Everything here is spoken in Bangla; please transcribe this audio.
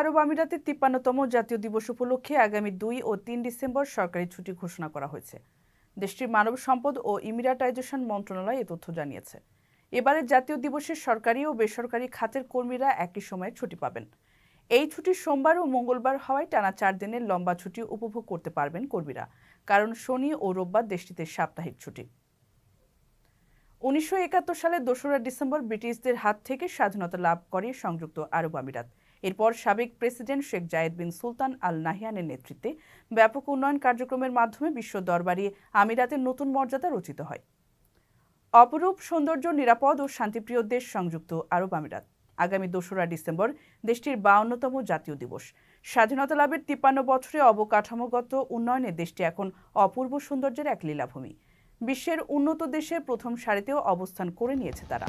আরব আমিরাতের তিপ্পান্নতম জাতীয় দিবস উপলক্ষে আগামী দুই ও তিন ডিসেম্বর সরকারি ছুটি ঘোষণা করা হয়েছে। দেশটির মানব সম্পদ ও ইমিরাটাইজেশন মন্ত্রণালয় এ তথ্য জানিয়েছে। এবারের জাতীয় দিবসে সরকারি ও বেসরকারি খাতের কর্মীরা একই সময়ে ছুটি পাবেন। এই ছুটি সোমবার ও মঙ্গলবার হওয়ায় টানা চার দিনের লম্বা ছুটি উপভোগ করতে পারবেন কর্মীরা, কারণ শনি ও রোববার দেশটিতে সাপ্তাহিক ছুটি। উনিশশো সালের দোসরা ডিসেম্বর ব্রিটিশদের হাত থেকে স্বাধীনতা লাভ করে সংযুক্ত আরব আমিরাত। এরপর সাবেক president Sheikh Zayed bin Sultan Al নাহিয়ানের নেতৃত্বে ব্যাপক উন্নয়ন কার্যক্রমের মাধ্যমে বিশ্ব দরবারে আমিরাতের নতুন মর্যাদা রচিত হয়। অপরূপ সৌন্দর্য, নিরাপদ ও শান্তিপ্রিয় দেশ সংযুক্ত আরব আমিরাত। আগামী দোসরা ডিসেম্বর দেশটির বাউন্নতম জাতীয় দিবস। স্বাধীনতা লাভের তিপ্পান্ন বছরে অবকাঠামোগত উন্নয়নে দেশটি এখন অপূর্ব সৌন্দর্যের এক লীলাভূমি। বিশ্বের উন্নত দেশের প্রথম সারিতেও অবস্থান করে নিয়েছে তারা।